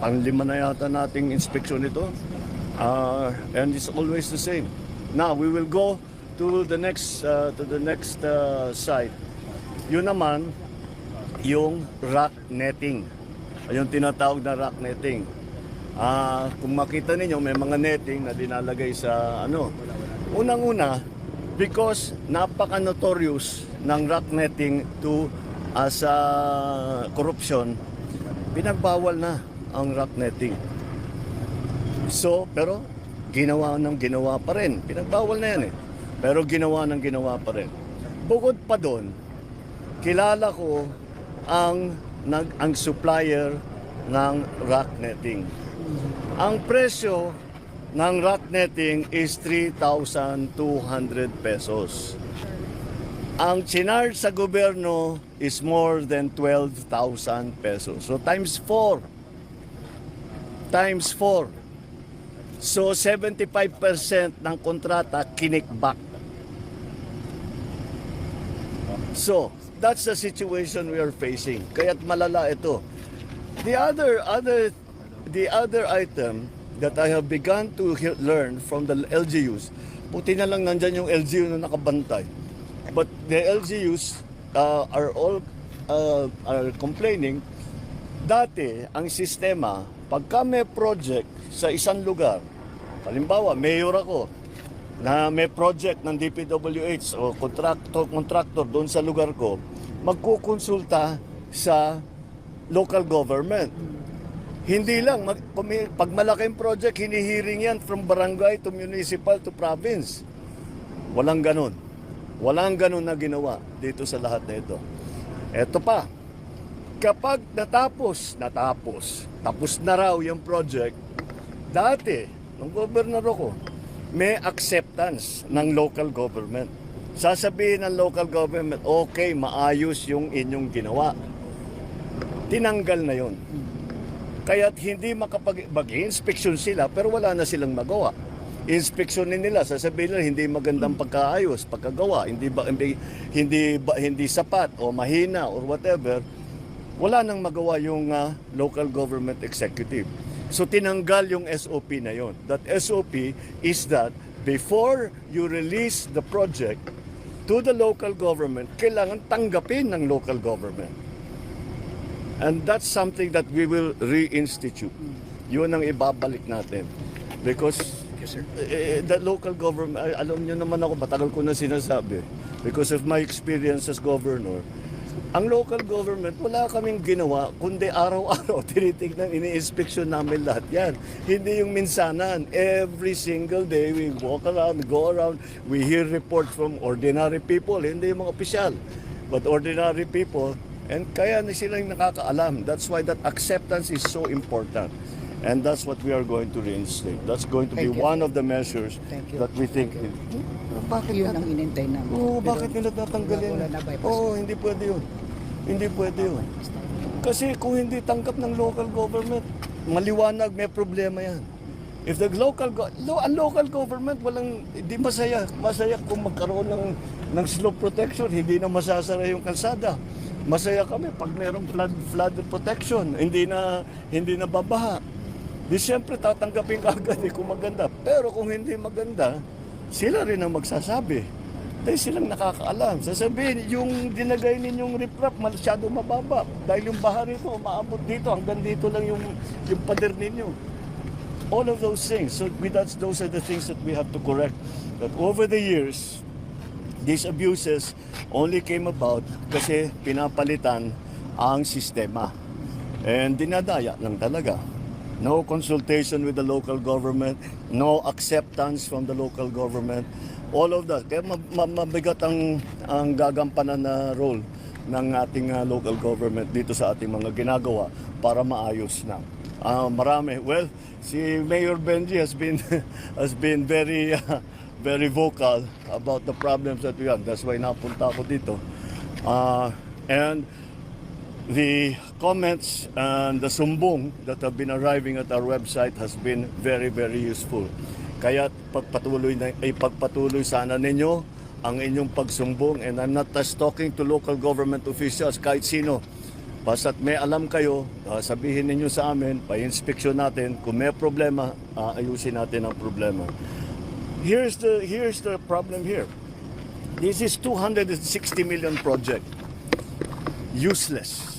Panglima na yata nating inspection ito. Uh, and it's always the same. Now, we will go to the next uh, to the next uh, site. Yun naman, yung rock netting. Yung tinatawag na rock netting. Ah, kung makita ninyo, may mga netting na dinalagay sa ano. Unang-una, because napaka-notorious ng rock netting to as a corruption, pinagbawal na ang rock netting. So, pero ginawa ng ginawa pa rin. Pinagbawal na yan eh. Pero ginawa ng ginawa pa rin. Bukod pa doon, kilala ko ang nag ang supplier ng rock netting. Ang presyo ng rock netting is 3,200 pesos. Ang chinarge sa gobyerno is more than 12,000 pesos. So times 4. Times 4. So 75% ng kontrata kinikback. So, that's the situation we are facing. Kaya't malala ito. The other other the other item that I have begun to learn from the LGUs, puti na lang nandyan yung LGU na nakabantay. But the LGUs uh, are all uh, are complaining dati ang sistema pagka may project sa isang lugar halimbawa mayor ako na may project ng DPWH o contractor contractor doon sa lugar ko magkukonsulta sa local government. Hindi lang mag, pag malaking project hinihiring yan from barangay to municipal to province. Walang ganun. Walang ganun na ginawa dito sa lahat na ito. Eto pa kapag natapos, natapos, tapos na raw yung project, dati, nung gobernador ko, may acceptance ng local government. Sasabihin ng local government, okay, maayos yung inyong ginawa. Tinanggal na yon. Kaya't hindi makapag mag-inspection sila pero wala na silang magawa. Inspeksyonin nila, sasabihin nila hindi magandang pagkaayos, pagkagawa, hindi ba hindi hindi, ba, hindi sapat o mahina or whatever. Wala nang magawa yung ah, local government executive. So tinanggal yung SOP na yon. That SOP is that before you release the project to the local government, kailangan tanggapin ng local government. And that's something that we will reinstitute. Yun ang ibabalik natin. Because eh, the local government, alam nyo naman ako, matagal ko na sinasabi. Because of my experience as governor, ang local government, wala kaming ginawa, kundi araw-araw, tinitignan, ini-inspection namin lahat yan. Hindi yung minsanan. Every single day, we walk around, go around, we hear reports from ordinary people, hindi yung mga opisyal. But ordinary people, and kaya na silang nakakaalam. That's why that acceptance is so important. And that's what we are going to reinstate. That's going to be Thank you. one of the measures Thank you. that we think. Bakit Yun ang inintay namin. Oo, Pero bakit nila tatanggalin? wala na bypass. Oo, hindi pwede yun. Hindi pwede yun. Kasi kung hindi tanggap ng local government, maliwanag, may problema yan. If the local go- lo, ang local government walang hindi masaya. Masaya kung magkaroon ng ng slope protection, hindi na masasara yung kalsada. Masaya kami pag mayroong flood flood protection, hindi na hindi na babaha. Di siyempre tatanggapin ka agad eh, kung maganda. Pero kung hindi maganda, sila rin ang magsasabi. Dahil silang nakakaalam. Sasabihin, yung dinagay ninyong riprap, masyado mababa. Dahil yung baha rito, umaabot dito, hanggang dito lang yung, yung pader ninyo. All of those things. So that's, those are the things that we have to correct. That over the years, these abuses only came about kasi pinapalitan ang sistema. And dinadaya lang talaga. No consultation with the local government, no acceptance from the local government, all of that. Kaya ma- ma- mabigat ang, ang gagampanan na role ng ating uh, local government dito sa ating mga ginagawa para maayos na. Ah, marami. Well, si Mayor Benji has been has been very uh, very vocal about the problems that we have. That's why napunta ako dito. Uh, and the comments and the sumbong that have been arriving at our website has been very, very useful. Kaya pagpatuloy na, ipagpatuloy sana ninyo ang inyong pagsumbong and I'm not just talking to local government officials, kahit sino. Basta't may alam kayo, ah, sabihin ninyo sa amin, pa-inspeksyon natin, kung may problema, ayusin natin ang problema. Here's the here's the problem here. This is 260 million project. Useless.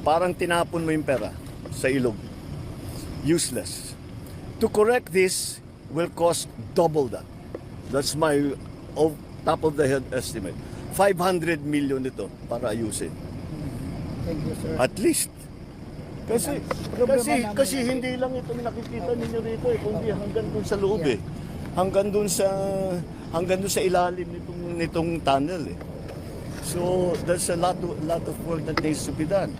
Parang tinapon mo yung pera sa ilog. Useless. To correct this will cost double that. That's my of, top of the head estimate. 500 million ito para ayusin. Thank you, sir. At least. Kasi, kasi, kasi hindi lang ito nakikita ninyo rito eh, kundi hanggang dun sa loob eh. Hanggang dun sa, hanggang dun sa ilalim nitong, nitong tunnel eh. So, there's a lot, of, lot of work that needs to be done.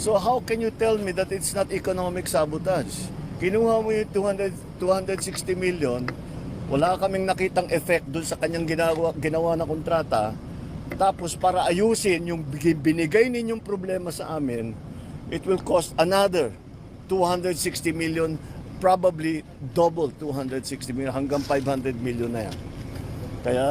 So, how can you tell me that it's not economic sabotage? Kinuha mo yung 200, 260 million, wala kaming nakitang effect dun sa kanyang ginawa, ginawa na kontrata, tapos para ayusin yung binigay ninyong problema sa amin, it will cost another 260 million, probably double 260 million, hanggang 500 million na yan. Kaya